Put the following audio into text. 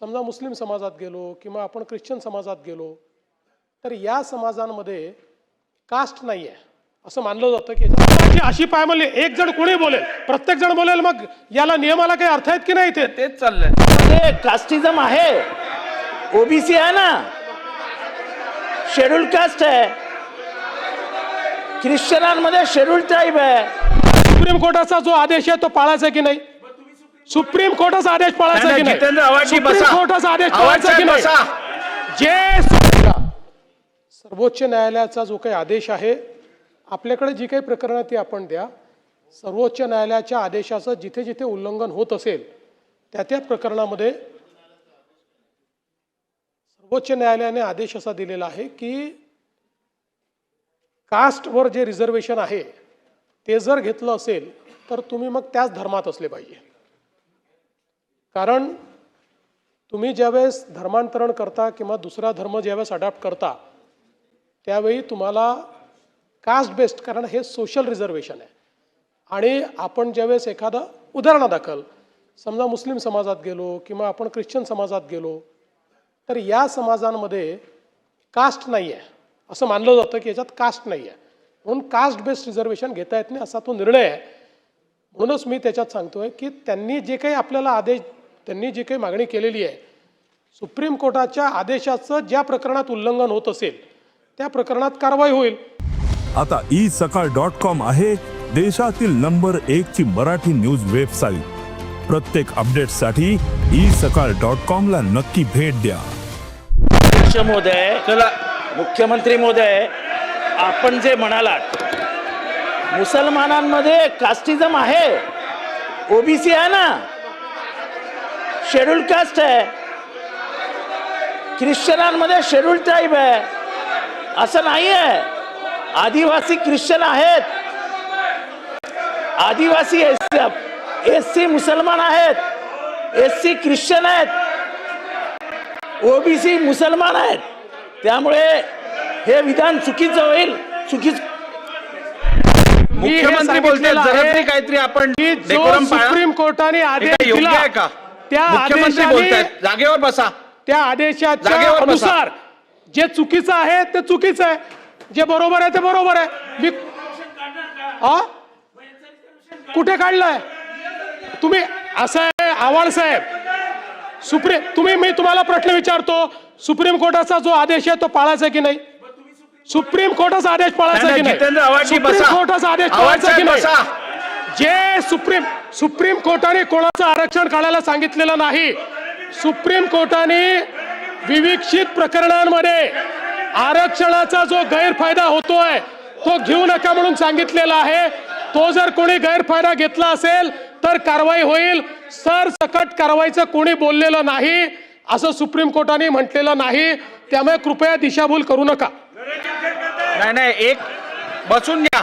समजा मुस्लिम समाजात गेलो किंवा आपण ख्रिश्चन समाजात गेलो तर या समाजांमध्ये कास्ट नाही आहे असं मानलं जातं की याच्यात अशी- अशी पायमल्ली एक जण कोणी बोलेल प्रत्येक जण बोलेल मग याला नियमाला काही अर्थ आहेत की नाही इथे? तेच चाललंय. कास्टिझम आहे. ओबीसी आहे ना. शेड्यूल कास्ट आहे. ख्रिश्चनांमध्ये शेड्यूल ट्राईब आहे. सुप्रीम कोर्टाचा जो आदेश आहे तो पाळायचा की नाही? सुप्रीम कोर्टाचा आदेश पाळायचा की नाही, सुप्रीम. कोर्टाचा आदेश पाळायचा की नाही? जे सर्वोच्च न्यायालयाचा जो काही आदेश आहे आपल्याकडे जी काही प्रकरणं ती आपण द्या. सर्वोच्च न्यायालयाच्या आदेशाचं जिथे जिथे उल्लंघन होत असेल त्या त्या प्रकरणामध्ये सर्वोच्च न्यायालयाने आदेश असा दिलेला आहे की कास्टवर जे रिझर्वेशन आहे ते जर घेतलं असेल तर तुम्ही मग त्याच धर्मात असले पाहिजे. कारण तुम्ही ज्यावेळेस धर्मांतरण करता किंवा दुसरा धर्म ज्यावेळेस अडॅप्ट करता त्यावेळी तुम्हाला कास्ट बेस्ड कारण हे सोशल रिझर्वेशन आहे. आणि आपण ज्यावेळेस एखादं उदाहरणादाखल समजा मुस्लिम समाजात गेलो किंवा आपण ख्रिश्चन समाजात गेलो तर या समाजांमध्ये कास्ट नाही आहे असं मानलं जातं की याच्यात कास्ट नाही आहे म्हणून कास्ट बेस्ड रिझर्वेशन घेता येत नाही असा तो निर्णय आहे. म्हणूनच मी त्याच्यात सांगतोय की त्यांनी जे काही आपल्याला आदेश त्यांनी जी काही मागणी केलेली आहे सुप्रीम कोर्टाच्या आदेशाचं ज्या प्रकरणात उल्लंघन होत असेल त्या प्रकरणात कारवाई होईल. आता ई सकाळ डॉट कॉम आहे देशातील नंबर एक ची मराठी न्यूज वेबसाईट. प्रत्येक अपडेटसाठी ई सकाळ डॉट कॉम ला नक्की भेट द्या. अध्यक्ष महोदय चला मुख्यमंत्री महोदय आपण जे म्हणालात मुसलमानांमध्ये कास्टिझम आहे. ओबीसी आहे ना? शेड्यूल कास्ट आहे. ख्रिश्चनांमध्ये शेड्यूल ट्राईब आहे. असं नाही आहे आदिवासी ख्रिश्चन आहेत. आदिवासी एस एस सी मुसलमान आहेत. एस सी ख्रिश्चन आहेत. ओबीसी मुसलमान आहेत. त्यामुळे हे विधान चुकीचं होईल. चुकीच मुख्यमंत्री बोलते काहीतरी आपण सुप्रीम कोर्टाने आदेश दिला का? त्या मुख्यमंत्री आदेशाने बोलतायत जागेवर बसा. त्या आदेशाच्या जागेवर बसा. अनुसार जे चुकीचं आहे ते चुकीचं आहे. जे बरोबर आहे ते बरोबर आहे. मी हा कुठे काढलंय? तुम्ही असं आहे आव्हाड साहेब. सुप्रीम तुम्ही मी तुम्हाला प्रश्न विचारतो सुप्रीम कोर्टाचा जो आदेश आहे तो पाळायचा की नाही? सुप्रीम कोर्टाचा आदेश पाळायचा नाही, की नाही, जितेंद्र सुप्रीम. कोर्टाचा आदेश आव्हाड पाळायचा की साहेब नाही? बसा. जे सुप्रीम सुप्रीम कोर्टाने कोणाचं आरक्षण काढायला सांगितलेलं नाही सुप्रीम कोर्टाने विविक्षित प्रकरणांमध्ये आरक्षणाचा जो गैरफायदा होतोय तो घेऊ नका म्हणून सांगितलेला आहे. तो जर कोणी गैरफायदा घेतला असेल तर कारवाई होईल. सर सकट कारवाईचं कोणी बोललेलं नाही असं सुप्रीम कोर्टाने म्हटलेलं नाही. त्यामुळे कृपया दिशाभूल करू नका. नाही नाही एक बसून घ्या.